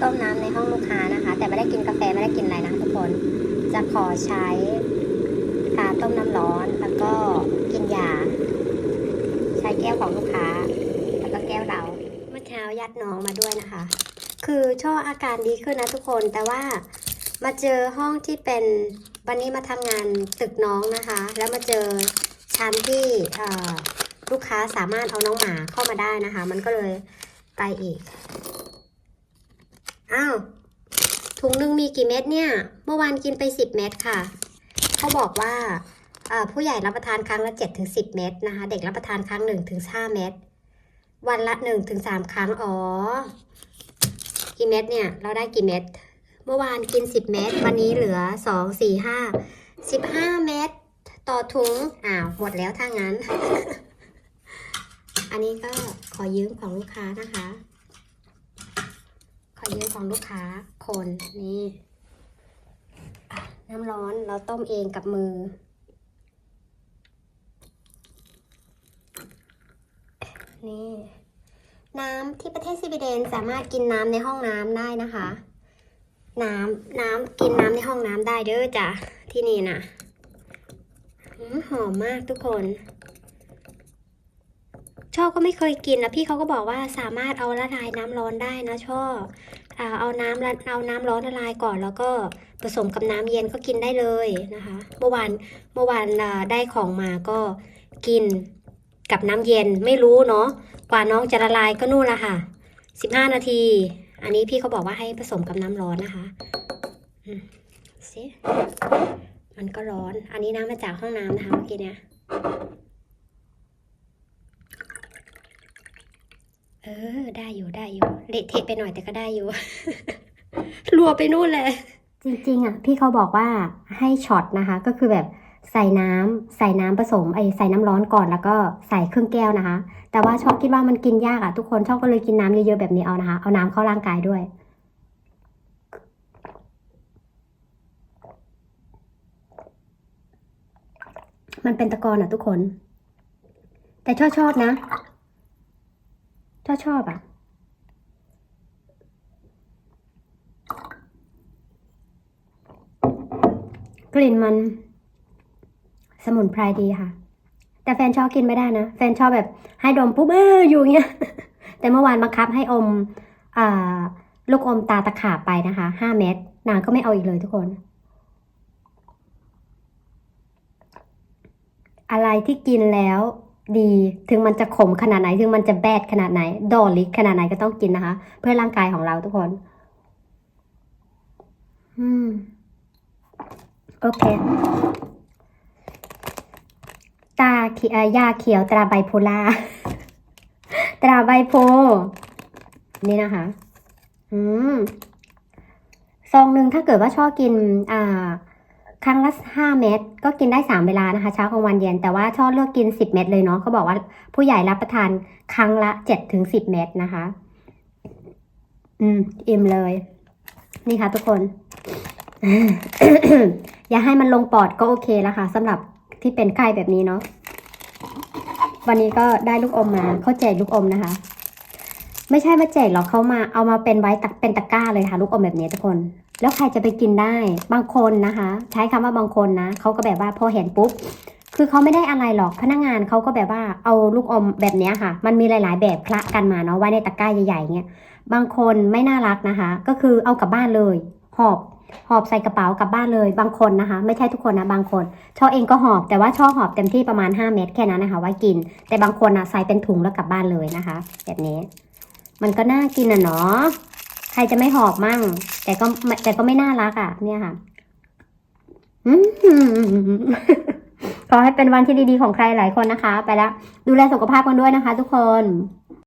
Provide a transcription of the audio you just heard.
ต้มน้ำในห้องลูกค้านะคะ แต่ไม่ได้กินกาแฟไม่ได้กินอะไรนะทุกคน จะขอใช้กาต้มน้ำร้อนแล้วก็กินยา ใช้แก้วของลูกค้า แล้วก็แก้วเราเมื่อเช้ายัดน้องมาด้วยนะคะ คือช่ออาการดีขึ้นนะทุกคนแต่ว่ามาเจอห้องที่เป็นวันนี้มาทำงานตึกน้องนะคะ แล้วมาเจอชั้นที่ลูกค้าสามารถเอาน้องหมาเข้ามาได้นะคะ มันก็เลยไปอีก อ้าวถุงหนึ่งมีกี่เม็ดเนี่ย เมื่อวานกินไป 10 เม็ดค่ะ เขาบอกว่าผู้ใหญ่รับประทานครั้งละ7ถึง10 เม็ดนะคะ เด็กรับประทานครั้ง1ถึง5เม็ดวันละ1ถึง3ครั้ง อ๋อ กี่เม็ดเนี่ย เราได้กี่เม็ด เมื่อวานกิน 10 เม็ด วันนี้เหลือ 2 4 5 15 เม็ดต่อถุง อ้าว หมดแล้วถ้างั้น อันนี้ก็ขอยืมของลูกค้านะคะ ขอยืมของลูกค้าคนนี่น้ำร้อนเราต้มเองกับมือ นี่ น้ำที่ประเทศสวีเดนสามารถกินน้ำในห้องน้ำได้นะคะ น้ำน้ำกินน้ำในห้องน้ำได้เด้อจ้ะที่นี่นะหอมมากทุกคน ชอก็ไม่เคยกินนะพี่เขาก็บอกว่าสามารถเอาละลายน้ำร้อนได้นะชออเอาน้ำละเอาน้ำร้อนละลายก่อน แล้วก็ผสมกับน้ำเย็นก็กินได้เลยนะคะ เมื่อวานเมื่อวานได้ของมาก็กินกับน้ำเย็นไม่รู้เนาะกว่าน้องจะละลายก็นู่นละค่ะสิบห้านาที อันนี้พี่เขาบอกว่าให้ผสมกับน้ำร้อนนะคะสิมันก็ร้อน อันนี้น้ำมาจากห้องน้ำนะคะเมื่อกี้เนี่ย เออ ได้อยู่ได้อยู่ เละเทะไปหน่อยแต่ก็ได้อยู่ รัวไปนู่นเลย จริงๆอะ พี่เขาบอกว่าให้ช็อตนะคะ ก็คือแบบใส่น้ำใส่น้ำผสมไอใส่น้ำร้อนก่อนแล้วก็ใส่เครึ่องแก้วนะคะ แต่ว่าชอบคิดว่ามันกินยากอะทุกคนชอบก็เลยกินน้ำเยอะๆแบบนี้เอานะคะ เอาน้ำเข้าร่างกายด้วยมันเป็นตะกอนอะทุกคน แต่ชอบชอบนะ ชอบอะกลิ่นมัน สมุนไพรดีค่ะ แต่แฟนชอบกินไม่ได้นะ แฟนชอบแบบให้ดมปุ๊บเอออยู่อย่างเงี้ย แต่เมื่อวานบังคับให้อมอลูกอมตาตะขาบไปนะคะห้าเม็ดนางก็ไม่เอาอีกเลยทุกคน อะไรที่กินแล้ว ดี ถึงมันจะขมขนาดไหน ถึงมันจะแบดขนาดไหน ดอลิกขนาดไหนก็ต้องกินนะคะ เพื่อร่างกายของเราทุกคน อืม โอเค ตาเขียยาเขียวตราไบโพล่า ตราไบโพ นี่นะคะ อืม ซองหนึ่งถ้าเกิดว่าชอบกิน อ่า ครั้งละห้าเม็ดก็กินได้สามเวลานะคะ เช้ากลางวันเย็นแต่ว่าชอบเลือกกินสิบเม็ดเลยเนาะเขาบอกว่าผู้ใหญ่รับประทานครั้งละเจ็ดถึงสิบเม็ดนะคะ อืม อิ่มเลย นี่ค่ะทุกคน อย่าให้มันลงปอดก็โอเคแล้วค่ะสำหรับที่เป็นไข้แบบนี้เนาะวันนี้ก็ได้ลูกอมมาเขาแจกลูกอมนะคะ ไม่ใช่มาแจกหรอกเขามาเอามาเป็นไว้ตักเป็นตะกร้าเลยค่ะ ลูกอมแบบนี้ทุกคน แล้วใครจะไปกินได้ บางคนนะคะ ใช้คำว่าบางคนนะเขาก็แบบว่าพอเห็นปุ๊บ คือเขาไม่ได้อะไรหรอกพนักงานเขาก็แบบว่าเอาลูกอมแบบนี้ค่ะ มันมีหลาย ๆ แบบคละกันมาเนาะไว้ในตะกร้าใหญ่ๆเงี้ยบางคนไม่น่ารักนะคะ ก็คือเอากลับบ้านเลยหอบหอบใส่กระเป๋ากลับบ้านเลยบางคนนะคะ ไม่ใช่ทุกคนนะบางคนช่อเองก็หอบแต่ว่าช่อหอบเต็มที่ประมาณ 5 เม็ดแค่นั้นนะคะ ไว้กิน แต่บางคนนะใส่เป็นถุงแล้วกลับบ้านเลยนะคะ แบบนี้ มันก็น่ากินอะเนาะ ใครจะไม่หอบมั่ง แต่ก็แต่ก็ไม่น่ารักอะ เนี่ยค่ะขอให้เป็นวันที่ดีๆของใครหลายคนนะคะ ไปแล้ว ดูแลสุขภาพกันด้วยนะคะ ทุกคน